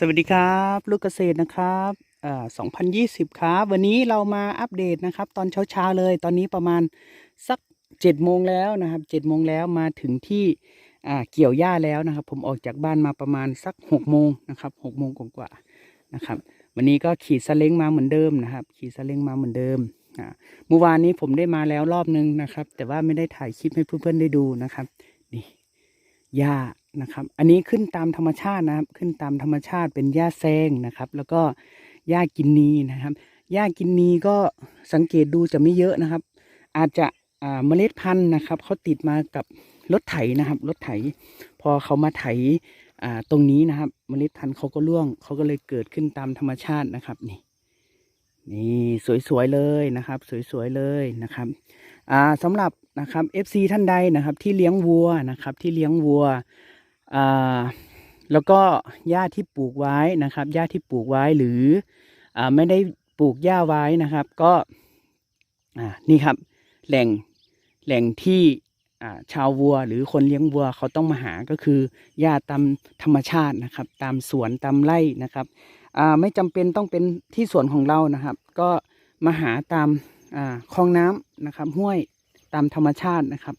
สวัสดีครับลูกเกษตรนะครับอ่า2020 ครับ วันนี้เรามาอัปเดตนะครับ ตอนเช้าๆเลย ตอนนี้ประมาณสัก7โมงแล้วนะครับ7โมงแล้วมาถึงที่อ่าเกี่ยวหญ้าแล้วนะครับ ผมออกจากบ้านมาประมาณสัก6โมงนะครับ6โมงกว่าๆนะครับ วันนี้ก็ขี่ซาเล้งมาเหมือนเดิมนะครับ ขี่ซาเล้งมาเหมือนเดิมอ่าเมื่อวานนี้ผมได้มาแล้วรอบนึงนะครับ แต่ว่าไม่ได้ถ่ายคลิปให้เพื่อนๆได้ดูนะครับ นี่หญ้า นะครับ อันนี้ขึ้นตามธรรมชาตินะครับ ขึ้นตามธรรมชาติเป็นหญ้าแซงนะครับ แล้วก็หญ้ากินนีนะครับหญ้ากินนีก็สังเกตดูจะไม่เยอะนะครับ อาจจะเมล็ดพันธุ์นะครับเขาติดมากับรถไถนะครับรถไถ พอเขามาไถตรงนี้นะครับ เมล็ดพันธุ์เขาก็ร่วงเขาก็เลยเกิดขึ้นตามธรรมชาตินะครับนี่ นี่สวยๆเลยนะครับ สวยๆเลยนะครับอ่าสำหรับนะครับ FC ท่านใดนะครับ ที่เลี้ยงวัวนะครับ ที่เลี้ยงวัว แล้วก็หญ้าที่ปลูกไว้นะครับหญ้าที่ปลูกไว้หรืออไม่ได้ปลูกหญ้าไว้นะครับ ก็นี่ครับแหล่งแหล่งที่ชาววัวหรือคนเลี้ยงวัวเขาต้องมาหาก็คือหญ้าตามธรรมชาตินะครับ ตามสวนตามไร่นะครับไม่จำเป็นต้องเป็นที่สวนของเรานะครับ ก็มาหาตามคลองน้ำนะครับ ห้วยตามธรรมชาตินะครับ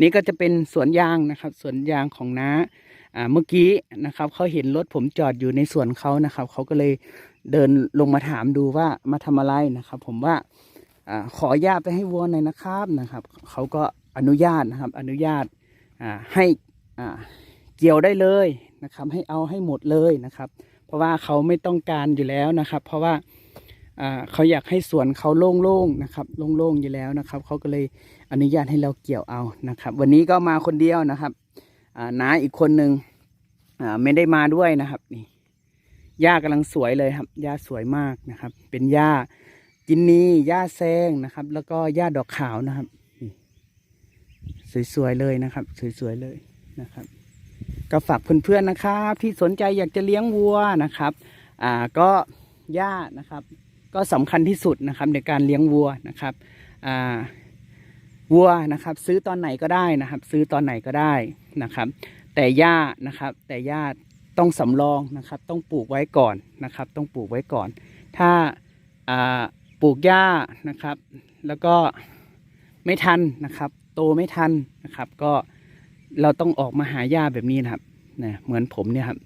นี่ก็จะเป็นสวนยางนะครับ สวนยางของน้าอ่าเมื่อกี้นะครับเขาเห็นรถผมจอดอยู่ในสวนเขานะครับเขาก็เลยเดินลงมาถามดูว่ามาทำอะไรนะครับ ผมว่าอ่าขออนุญาตไปให้วัวหน่อยนะครับนะครับเขาก็อนุญาตนะครับ อนุญาตอ่าให้อ่าเกี่ยวได้เลยนะครับ ให้เอาให้หมดเลยนะครับ เพราะว่าเขาไม่ต้องการอยู่แล้วนะครับ เพราะว่าเขาอยากให้สวนเขาโล่งๆนะครับ โล่งๆอยู่แล้วนะครับเขาก็เลย อนุญาตให้เราเกี่ยวเอานะครับ วันนี้ก็มาคนเดียวนะครับน้าอีกคนหนึ่งไม่ได้มาด้วยนะครับนี่หญ้ากำลังสวยเลยครับหญ้าสวยมากนะครับ เป็นหญ้ากินนีหญ้าแซงนะครับ แล้วก็หญ้าดอกขาวนะครับสวยๆเลยนะครับ สวยๆเลยนะครับ ก็ฝากเพื่อนๆนะครับ ที่สนใจอยากจะเลี้ยงวัวนะครับ อ่าก็หญ้านะครับ ก็สำคัญที่สุดนะครับในการเลี้ยงวัวนะครับ อ่า วัวนะครับ ซื้อตอนไหนก็ได้นะครับ ซื้อตอนไหนก็ได้นะครับ แต่หญ้านะครับ แต่หญ้าต้องสำรองนะครับ ต้องปลูกไว้ก่อนนะครับ ต้องปลูกไว้ก่อน ถ้าปลูกหญ้านะครับ แล้วก็ไม่ทันนะครับ โตไม่ทันนะครับ ก็เราต้องออกมาหาหญ้าแบบนี้นะครับนะเหมือนผมเนี่ยครับ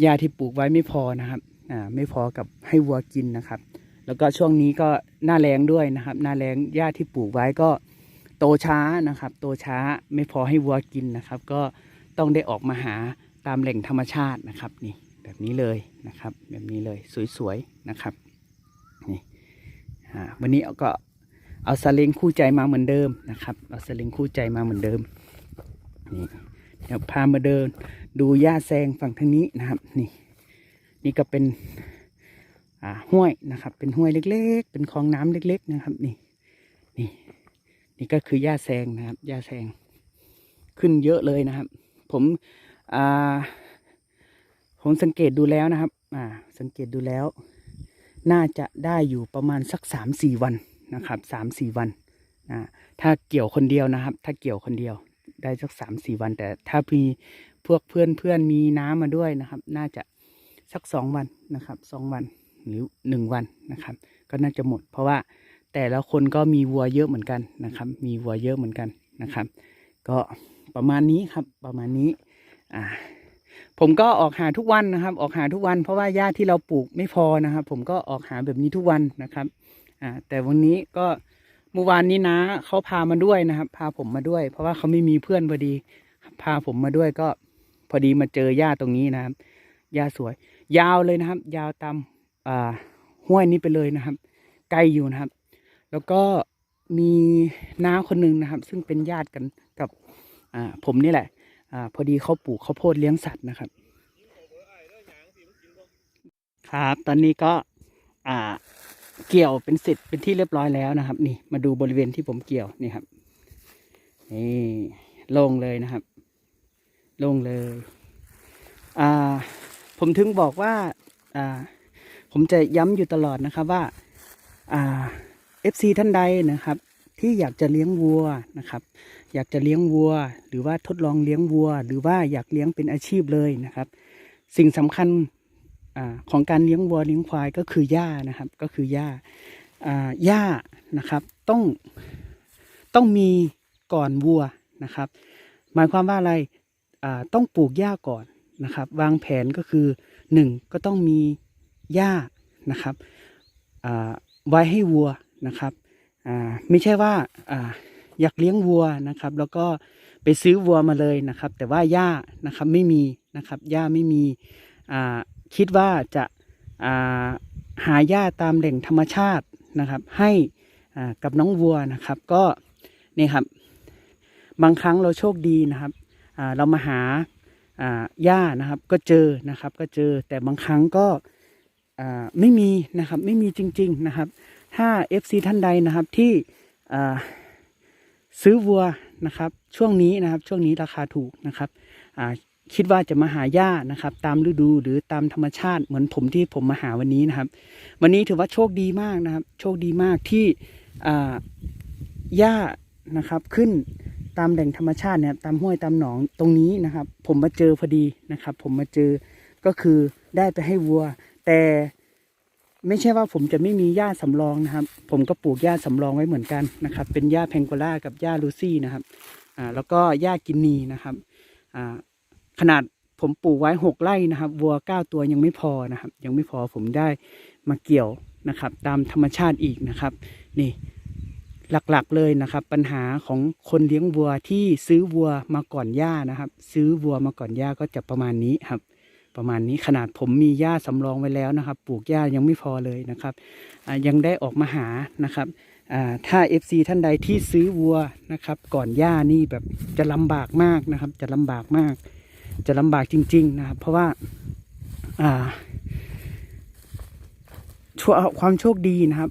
หญ้าที่ปลูกไว้ไม่พอนะครับอ่าไม่พอกับให้วัวกินนะครับ แล้วก็ช่วงนี้ก็หน้าแรงด้วยนะครับ หน้าแรงหญ้าที่ปลูกไว้ก็ โตช้านะครับ โตช้าไม่พอให้วัวกินนะครับ ก็ต้องได้ออกมาหาตามแหล่งธรรมชาตินะครับนี่แบบนี้เลยนะครับ แบบนี้เลยสวยๆนะครับนี่วันนี้ก็เอาสลิงคู่ใจมาเหมือนเดิมนะครับเอาสลิงคู่ใจมาเหมือนเดิมนี่เดี๋ยวพามาเดิน ดูหญ้าแซงฝั่งทางนี้นะครับนี่นี่ก็เป็นห้วยนะครับ เป็นห้วยเล็ก ๆ เป็นคลองน้ำเล็ก ๆ นะครับ นี่นี่ นี่ก็คือหญ้าแซงนะครับหญ้าแซง ขึ้นเยอะเลยนะครับ ผมอ่าผมสังเกตดูแล้วนะครับ อ่า สังเกตดูแล้ว น่าจะได้อยู่ประมาณสักสามสี่วันนะครับสามสี่วันอ่าถ้าเกี่ยวคนเดียวนะครับ ถ้าเกี่ยวคนเดียว ได้สักสามสี่วัน แต่ถ้ามีพวกเพื่อนเพื่อนมีน้ำมาด้วยนะครับ น่าจะสักสองวันนะครับสองวันหรือหนึ่งวันนะครับ ก็น่าจะหมด เพราะว่า แต่ละคนก็มีวัวเยอะเหมือนกันนะครับ มีวัวเยอะเหมือนกันนะครับ ก็ประมาณนี้ครับประมาณนี้อ่าผมก็ออกหาทุกวันนะครับ ออกหาทุกวัน เพราะว่าหญ้าที่เราปลูกไม่พอนะครับ ผมก็ออกหาแบบนี้ทุกวันนะครับอ่าแต่วันนี้ก็เมื่อวานนี้นะเขาพามาด้วยนะครับ พาผมมาด้วย เพราะว่าเขาไม่มีเพื่อนพอดี พาผมมาด้วยก็พอดีมาเจอหญ้าตรงนี้นะครับหญ้าสวย ยาวเลยนะครับ ยาวตามอ่าห้วยนี้ไปเลยนะครับ ไกลอยู่นะครับ แล้วก็มีน้าคนหนึ่งนะครับ ซึ่งเป็นญาติกันกับอ่าผมนี่แหละอ่าพอดีเขาปลูกข้าวโพดเลี้ยงสัตว์นะครับ ครับ ตอนนี้ก็อ่าเกี่ยวเป็นเสร็จเป็นที่เรียบร้อยแล้วนะครับ นี่มาดูบริเวณที่ผมเกี่ยวนี่ครับนี่โล่งเลยนะครับ โล่งเลยอ่าผมถึงบอกว่าอ่าผมจะย้ำอยู่ตลอดนะครับว่า อ่า FC ท่านใดนะครับ ที่อยากจะเลี้ยงวัวนะครับ อยากจะเลี้ยงวัว หรือว่าทดลองเลี้ยงวัว หรือว่าอยากเลี้ยงเป็นอาชีพเลยนะครับ สิ่งสำคัญอของการเลี้ยงวัวเลี้ยงควายก็คือหญ้านะครับ ก็คือหญ้าหญ้านะครับต้องต้องมีก่อนวัวนะครับ หมายความว่าอะไรต้องปลูกหญ้าก่อนนะครับ วางแผนก็คือหนึ่งก็ต้องมีหญ้านะครับไว้ให้วัว นะครับอ่าไม่ใช่ว่าอ่าอยากเลี้ยงวัวนะครับ แล้วก็ไปซื้อวัวมาเลยนะครับ แต่ว่าหญ้านะครับไม่มีนะครับหญ้าไม่มีอ่าคิดว่าจะอ่าหาหญ้าตามแหล่งธรรมชาตินะครับ ให้อ่ากับน้องวัวนะครับ ก็นี่ครับบางครั้งเราโชคดีนะครับอ่าเรามาหาอ่าหญ้านะครับก็เจอนะครับก็เจอแต่บางครั้งก็อ่าไม่มีนะครับไม่มีจริง ๆนะครับ ถ้า FC ท่านใดนะครับที่ซื้อวัวนะครับช่วงนี้นะครับช่วงนี้ราคาถูกนะครับคิดว่าจะมาหาหญ้านะครับ ตามฤดูหรือตามธรรมชาติเหมือนผมที่ผมมาหาวันนี้นะครับ วันนี้ถือว่าโชคดีมากนะครับ โชคดีมากที่หญ้านะครับขึ้นตามแหล่งธรรมชาติเนี่ยตามห้วยตามหนองตรงนี้นะครับ ผมมาเจอพอดีนะครับ ผมมาเจอก็คือได้ไปให้วัว แต่ ไม่ใช่ว่าผมจะไม่มีหญ้าสำรองนะครับ ผมก็ปลูกหญ้าสำรองไว้เหมือนกันนะครับ เป็นหญ้าแพงโกล่ากับหญ้าลูซี่นะครับอ่าแล้วก็หญ้ากินนีนะครับอ่าขนาดผมปลูกไว้หกไร่นะครับวัวเก้าตัวยังไม่พอนะครับ ยังไม่พอผมได้มาเกี่ยวนะครับ ตามธรรมชาติอีกนะครับ นี่หลักๆเลยนะครับ ปัญหาของคนเลี้ยงวัวที่ซื้อวัวมาก่อนหญ้านะครับ ซื้อวัวมาก่อนหญ้าก็จะประมาณนี้ครับ ประมาณนี้ขนาดผมมีหญ้าสำรองไว้แล้วนะครับ ปลูกหญ้ายังไม่พอเลยนะครับยังได้ออกมาหานะครับอ่าถ้า FC ท่านใดที่ซื้อวัวนะครับ ก่อนหญ้านี่แบบจะลำบากมากนะครับ จะลำบากมาก จะลำบากจริง ๆ นะครับ เพราะว่าอ่าชั่วความโชคดีนะครับ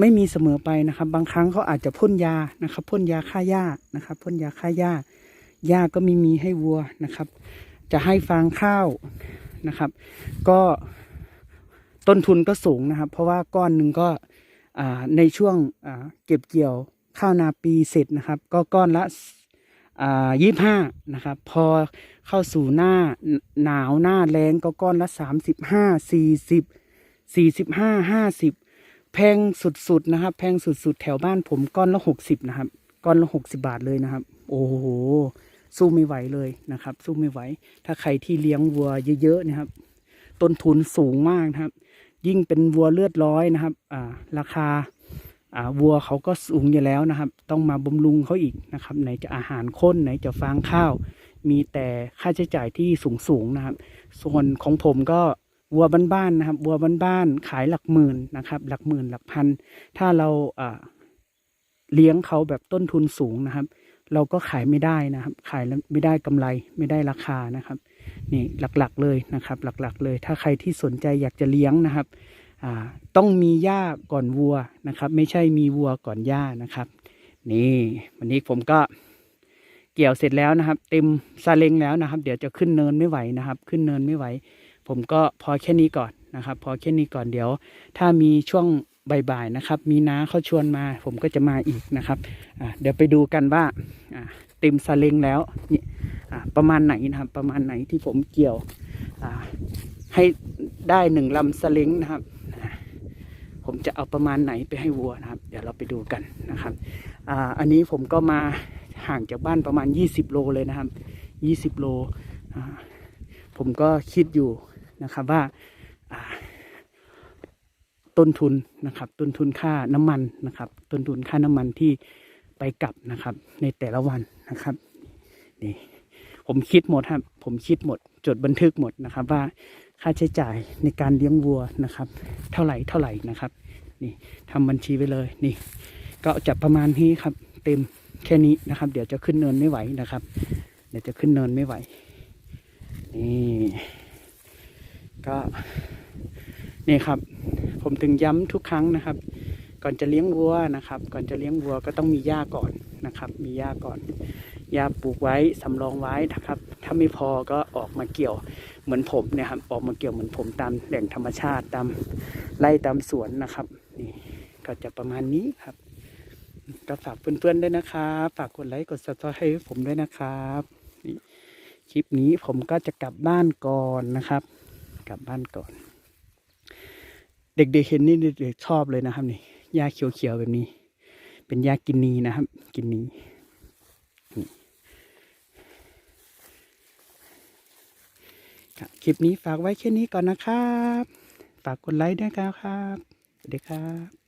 ไม่มีเสมอไปนะครับ บางครั้งเขาอาจจะพ่นยานะครับพ่นยาฆ่าหญ้านะครับพ่นยาฆ่าหญ้าหญ้าก็ไม่มีให้วัวนะครับ จะให้ฟางข้าวนะครับ ก็ต้นทุนก็สูงนะครับ เพราะว่าก้อนหนึ่งก็ในช่วงเก็บเกี่ยวข้าวนาปีเสร็จนะครับ ก็ก้อนละยี่ห้านะครับ พอเข้าสู่หน้าหนาวหน้าแรงก็ก้อนละสามสิบห้าสี่สิบสี่สิบห้าห้าสิบแพงสุดๆนะครับ แพงสุดๆ แถวบ้านผมก้อนละหกสิบนะครับ ก้อนละหกสิบาทเลยนะครับ โอ้โห สู้ไม่ไหวเลยนะครับ สู้ไม่ไหว ถ้าใครที่เลี้ยงวัวเยอะๆนะครับ ต้นทุนสูงมากนะครับ ยิ่งเป็นวัวเลือดร้อยนะครับอ่าราคาอ่าวัวเขาก็สูงอยู่แล้วนะครับ ต้องมาบำรุงเขาอีกนะครับ ไหนจะอาหารข้นไหนจะฟางข้าว มีแต่ค่าใช้จ่ายที่สูงๆนะครับ ส่วนของผมก็วัวบ้านๆนะครับวัวบ้านๆขายหลักหมื่นนะครับ หลักหมื่นหลักพัน ถ้าเราอ่าเลี้ยงเขาแบบต้นทุนสูงนะครับ เราก็ขายไม่ได้นะครับ ขายแล้วไม่ได้กำไรไม่ได้ราคานะครับ นี่หลักๆเลยนะครับ หลักๆเลย ถ้าใครที่สนใจอยากจะเลี้ยงนะครับต้องมีหญ้าก่อนวัวนะครับ ไม่ใช่มีวัวก่อนหญ้านะครับ นี่วันนี้ผมก็เกี่ยวเสร็จแล้วนะครับ เต็มซาเล้งแล้วนะครับ เดี๋ยวจะขึ้นเนินไม่ไหวนะครับ ขึ้นเนินไม่ไหว ผมก็พอแค่นี้ก่อนนะครับ พอแค่นี้ก่อนเดี๋ยว ถ้ามีช่วง บ่ายๆนะครับ มีน้าเขาชวนมาผมก็จะมาอีกนะครับเดี๋ยวไปดูกันว่าเต็มซาเล้งแล้วนี่ประมาณไหนนะครับ ประมาณไหนที่ผมเกี่ยวให้ได้หนึ่งลำซาเล้งนะครับ ผมจะเอาประมาณไหนไปให้วัวนะครับ เดี๋ยวเราไปดูกันนะครับออันนี้ผมก็มาห่างจากบ้านประมาณ 20 โลเลยนะครับ 20 โลผมก็คิดอยู่นะครับว่า ต้นทุนนะครับ ต้นทุนค่าน้ำมันนะครับ ต้นทุนค่าน้ำมันที่ไปกลับนะครับ ในแต่ละวันนะครับนี่ผมคิดหมดครับ ผมคิดหมด จดบันทึกหมดนะครับ ว่าค่าใช้จ่ายในการเลี้ยงวัวนะครับ เท่าไหร่เท่าไหร่นะครับ นี่ทำบัญชีไว้เลยนี่ ก็จะประมาณนี้ครับ เต็มแค่นี้นะครับ เดี๋ยวจะขึ้นเนินไม่ไหวนะครับ เดี๋ยวจะขึ้นเนินไม่ไหวนี่ก็นี่ครับ ผมถึงย้ำทุกครั้งนะครับ ก่อนจะเลี้ยงวัวนะครับ ก่อนจะเลี้ยงวัวก็ต้องมีหญ้าก่อนนะครับ มีหญ้าก่อนหญ้าปลูกไว้สำรองไว้นะครับ ถ้าไม่พอก็ออกมาเกี่ยวเหมือนผมเนี่ยครับออกมาเกี่ยวเหมือนผมตามแหล่งธรรมชาติตามไร่ตามสวนนะครับนี่ก็จะประมาณนี้ครับก็ฝากเพื่อนๆด้วยนะครับฝากกดไลค์กดซับสไครต์ให้ผมด้วยนะครับนี่คลิปนี้ผมก็จะกลับบ้านก่อนนะครับ กลับบ้านก่อน เด็กๆเห็นนี่เด็กๆชอบเลยนะครับนี่หญ้าเขียวๆแบบนี้ เป็นหญ้ากินนีนะครับ กินนีครับคลิปนี้ฝากไว้แค่นี้ก่อนนะครับ ฝากกดไลค์ด้วยครับ สวัสดีครับ